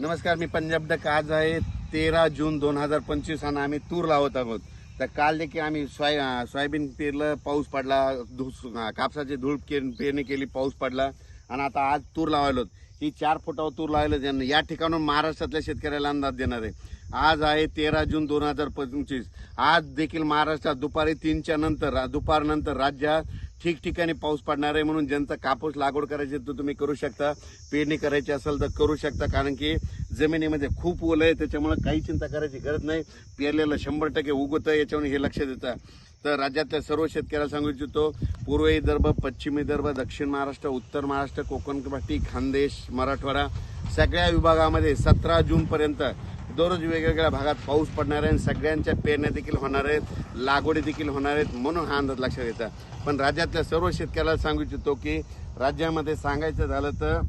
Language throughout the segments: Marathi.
नमस्कार मी पंजाब डक. आज आहे तेरा जून दोन हजार पंचवीस आणि आम्ही तूर लावत आहोत. तर काल देखील आम्ही सोय सोयाबीन पेरलं पाऊस पडला धूस कापसाची धूळ पेरणी केली पाऊस पडला आणि आता आज तूर लावायलो ही चार फुटावर तूर लावायला त्यांना या ठिकाणून महाराष्ट्रातल्या शेतकऱ्याला अंदाज देणार आहे. आज आहे तेरा जून दोन हजार पंचवीस. आज देखील महाराष्ट्रात दुपारी तीनच्या नंतर दुपारनंतर राज्यात ठिकठिकाणी पाऊस पडणार आहे म्हणून ज्यांचा कापूस लागवड करायची आहे, तो तुम्ही करू शकता. पेरणी करायची असेल तर करू शकता कारण की जमिनीमध्ये खूप ओलं आहे त्याच्यामुळे काही चिंता करायची गरज नाही. पेरलेलं शंभर टक्के उगवतं याच्यावर हे लक्ष देतं. तर राज्यातल्या सर्व शेतकऱ्याला सांगू इच्छितो पूर्व विदर्भ पश्चिम विदर्भ दक्षिण महाराष्ट्र उत्तर महाराष्ट्र कोकण खानदेश मराठवाडा सगळ्या विभागामध्ये सतरा जूनपर्यंत दररोज वेगवेगळ्या भागात पाऊस पडणार आहे आणि सगळ्यांच्या पेरण्या देखील होणार आहेत लागवडी देखील होणार आहेत म्हणून हा अंदाज लक्षात येतं. पण राज्यातल्या सर्व शेतकऱ्याला सांगू इच्छितो की राज्यामध्ये सांगायचं झालं तर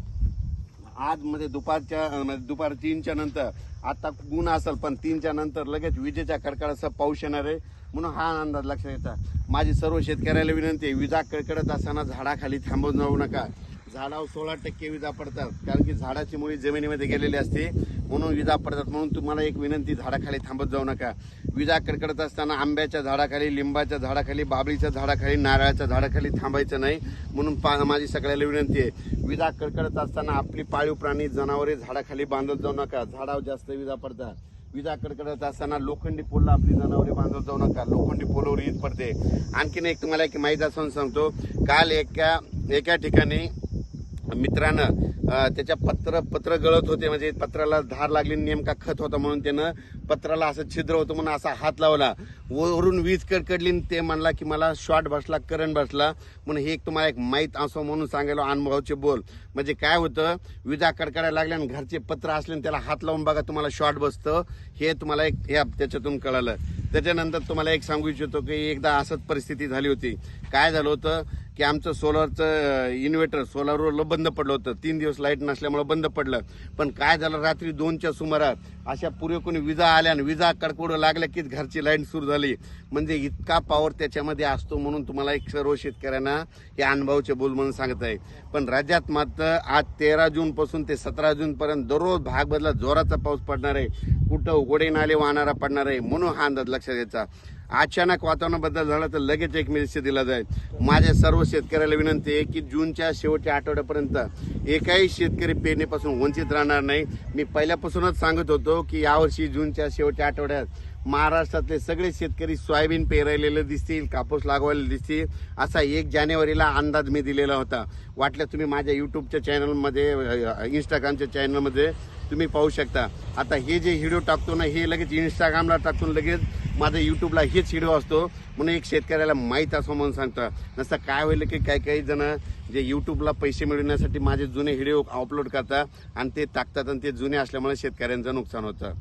आज मध्ये दुपारच्या म्हणजे दुपार तीनच्या नंतर आता गुण असेल पण तीनच्या नंतर लगेच विजेच्या कडकडाचा पाऊस येणार आहे म्हणून हा अंदाज लक्षात येतात माझी सर्व शेतकऱ्याला विनंती आहे विजा कडकडत असताना झाडाखाली थांबून जाऊ नका. झाडावर सोळा टक्के विजा पडतात कारण की झाडाची मुळी जमिनीमध्ये गेलेली असते. म्हणून विजा पडतात. म्हणून तुम्हाला एक विनंती झाडाखाली थांबत जाऊ नका. विजा कडकडत असताना आंब्याच्या झाडाखाली लिंबाच्या झाडाखाली बाबळीच्या झाडाखाली नारळाच्या झाडाखाली थांबायचं नाही म्हणून पा माझी सगळ्याला विनंती आहे. विजा कडकडत असताना आपली पाळीव प्राणी जनावरे झाडाखाली बांधत जाऊ नका. झाडावर जास्त विजा पडतात. विजा कडकडत असताना लोखंडी पोलला आपली जनावरे बांधत जाऊ नका. लोखंडी पोलावर ईद पडते. आणखीन एक तुम्हाला एक माहिती असून सांगतो. काल एका एका ठिकाणी मित्रानं त्याच्या पत्र पत्र गळत होते. म्हणजे पत्राला धार लागली नेमका खत होता म्हणून त्यानं पत्राला असं छिद्र होतं म्हणून असा हात लावला. वरून वीज कडकडली आणि ते म्हणला की मला शॉर्ट बसला करंट बसला. म्हणून हे एक तुम्हाला एक माहीत असो म्हणून सांगायला अनुभवाचे बोल. म्हणजे काय होतं विजा कडकडायला लागल्या आणि घरचे पत्र असले आणि त्याला हात लावून बघा तुम्हाला शॉर्ट बसतं. हे तुम्हाला एक ह्या त्याच्यातून कळालं. त्याच्यानंतर तुम्हाला एक सांगू इच्छितो की एकदा असंच परिस्थिती झाली होती. काय झालं होतं की आमचं सोलरचं इन्व्हर्टर सोलारवर बंद पडलं होतं. तीन दिवस लाइट नसल्यामुळे बंद पडलं. पण काय झालं? रात्री दोनच्या सुमारात अशा पुरेकून विजा आल्या आणि विजा कडकडू लागल्या की घरची लाइट सुरू झाली. म्हणजे इतका पॉवर त्याच्यामध्ये असतो म्हणून तुम्हाला एक सर्व शेतकऱ्यांना हे अनुभवाचे बोल म्हणून सांगत आहे. पण राज्यात मात्र आज तेरा जून पासून ते सतरा जून पर्यंत दररोज भाग बदला जोराचा पाऊस पडणार आहे. कुठं उघडे नाले वाहणारा पडणार आहे म्हणून हा अंदाज लक्षात घ्यायचा. अचानक वातावरण बदल झाला तर लगेच एक मेसेज दिला जाईल. माझ्या सर्व शेतकऱ्याला विनंती आहे की जूनच्या शेवटच्या आठवड्यापर्यंत एकाही शेतकरी पेरणीपासून वंचित राहणार नाही. मी पहिल्यापासूनच सांगत होतो की यावर्षी जूनच्या शेवटच्या आठवड्यात महाराष्ट्रातले सगळे शेतकरी सोयाबीन पेरायलेले दिसतील कापूस लागवायला दिसतील. असा एक जानेवारीला अंदाज मी दिलेला होता. वाटलं तुम्ही माझ्या युट्यूबच्या चॅनलमध्ये इंस्टाग्रामच्या चॅनलमध्ये तुम्ही पाहू शकता. आता हे जे व्हिडिओ टाकतो ना हे लगेच इंस्टाग्रामला टाकून लगेच माझा युट्यूबला हेच व्हिडिओ असतो. म्हणून एक शेतकऱ्याला माहीत असं म्हणून सांगतो नसतं काय होईल की काही काही जण जे युट्यूबला पैसे मिळवण्यासाठी माझे जुने व्हिडिओ अपलोड करतात आणि ते टाकतात आणि ते जुने असल्यामुळे शेतकऱ्यांचं नुकसान होतं.